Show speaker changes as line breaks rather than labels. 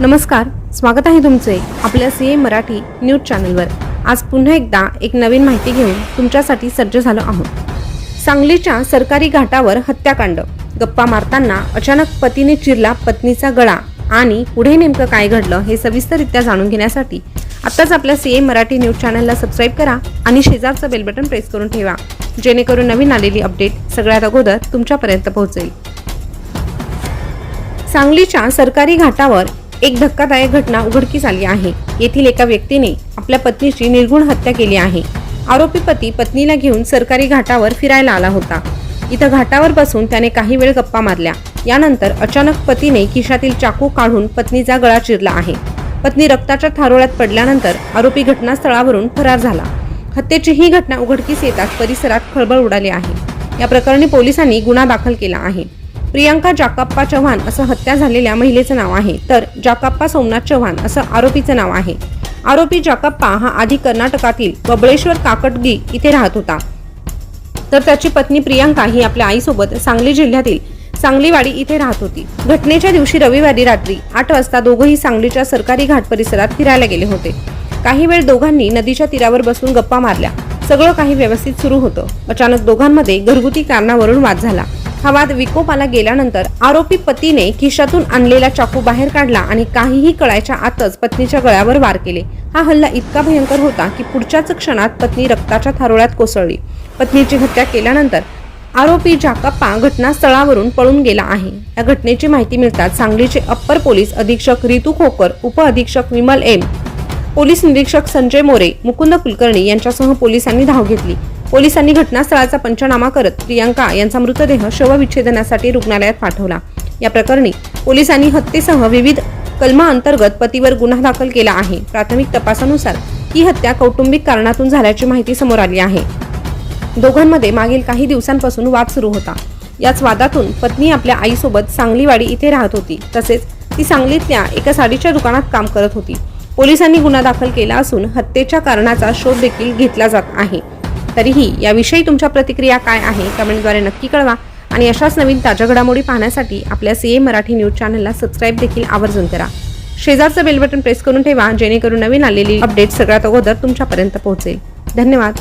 नमस्कार स्वागत आहे तुमचे आपल्या सी ए मराठी न्यूज चॅनलवर. आज पुन्हा एकदा एक नवीन माहिती घेऊन तुमच्यासाठी सज्ज झालो आहोत. सांगलीच्या सरकारी घाटावर हत्याकांड. गप्पा मारताना अचानक पतीने चिरला पत्नीचा गळा आणि पुढे नेमकं काय घडलं हे सविस्तररित्या जाणून घेण्यासाठी आत्ताच आपल्या सी ए मराठी न्यूज चॅनलला सबस्क्राईब करा आणि शेजारचं बेल बटन प्रेस करून ठेवा जेणेकरून नवीन आलेली अपडेट सगळ्यात अगोदर तुमच्यापर्यंत पोहोचेल. सांगलीच्या सरकारी घाटावर एक धक्कादायक घटना उघडकीस आली आहे. येथील एका व्यक्तीने आपल्या पत्नीची निर्गुण हत्या केली आहे. आरोपी पती पत्नीला घेऊन सरकारी घाटावर फिरायला आला होता. इथं घाटावर बसून त्याने काही वेळ गप्पा मारल्या. यानंतर अचानक पतीने खिशातील चाकू काढून पत्नीचा गळा चिरला आहे. पत्नी रक्ताच्या थारोळ्यात पडल्यानंतर आरोपी घटनास्थळावरून फरार झाला. हत्येची ही घटना उघडकीस येताच परिसरात खळबळ उडाली आहे. या प्रकरणी पोलिसांनी गुन्हा दाखल केला आहे. प्रियांका जाकाप्पा चव्हाण असं हत्या झालेल्या महिलेचं नाव आहे. तर जाकाप्पा सोमनाथ चव्हाण असं आरोपीचं नाव आहे. आरोपी जाकाप्पा हा आधी कर्नाटकातील बबळेश्वर काकटगी इथे राहत होता. तर त्याची पत्नी प्रियांका ही आपल्या आईसोबत सांगली जिल्ह्यातील सांगलीवाडी इथे राहत होती. घटनेच्या दिवशी रविवारी रात्री आठ वाजता दोघंही सांगलीच्या सरकारी घाट परिसरात फिरायला गेले होते. काही वेळ दोघांनी नदीच्या तीरावर बसून गप्पा मारल्या. सगळं काही व्यवस्थित सुरू होतं. अचानक दोघांमध्ये घरगुती कारणावरून वाद झाला. हा वाद विकोपाला गेल्यानंतर आरोपी पतीने खिशातून आणलेला चाकू बाहेर काढला आणि काहीही कळायच्या आतच पत्नीच्या गळ्यावर वार केले. हा हल्ला इतका भयंकर होता की पुढच्याच क्षणात पत्नी रक्ताच्या थारोळ्यात कोसळली. पत्नीची हत्या केल्यानंतर आरोपी जाकप्पा घटनास्थळावरून पळून गेला आहे. या घटनेची माहिती मिळताच सांगलीचे अप्पर पोलीस अधीक्षक रितू खोकर उपअधीक्षक विमल एम पोलीस निरीक्षक संजय मोरे मुकुंद कुलकर्णी यांच्यासह पोलिसांनी धाव घेतली. पोलिसांनी घटनास्थळाचा पंचनामा करत प्रियांका यांचा मृतदेह शवविच्छेदनासाठी रुग्णालयात पाठवला. या प्रकरणी पोलिसांनी हत्येसह विविध कलमा अंतर्गत पतीवर गुन्हा दाखल केला आहे. प्राथमिक तपासानुसार ही हत्या कौटुंबिक कारणातून झाल्याची माहिती समोर आली आहे. दोघांमध्ये मागील काही दिवसांपासून वाद सुरू होता. याच वादातून पत्नी आपल्या आईसोबत सांगलीवाडी इथे राहत होती. तसेच ती सांगलीतल्या एका साडीच्या दुकानात काम करत होती. पोलिसांनी गुन्हा दाखल केला असून हत्येच्या कारणाचा शोध देखील घेतला जात आहे. तरीही याविषयी तुमच्या प्रतिक्रिया काय आहे कमेंटद्वारे नक्की कळवा. आणि अशाच नवीन ताज्या घडामोडी पाहण्यासाठी आपल्या सी ए मराठी न्यूज चॅनलला सबस्क्राईब देखील आवर्जून करा. शेजारचं बेल बटन प्रेस करून ठेवा जेणेकरून नवीन आलेली अपडेट सगळ्यात अगोदर तुमच्यापर्यंत पोहोचेल. धन्यवाद.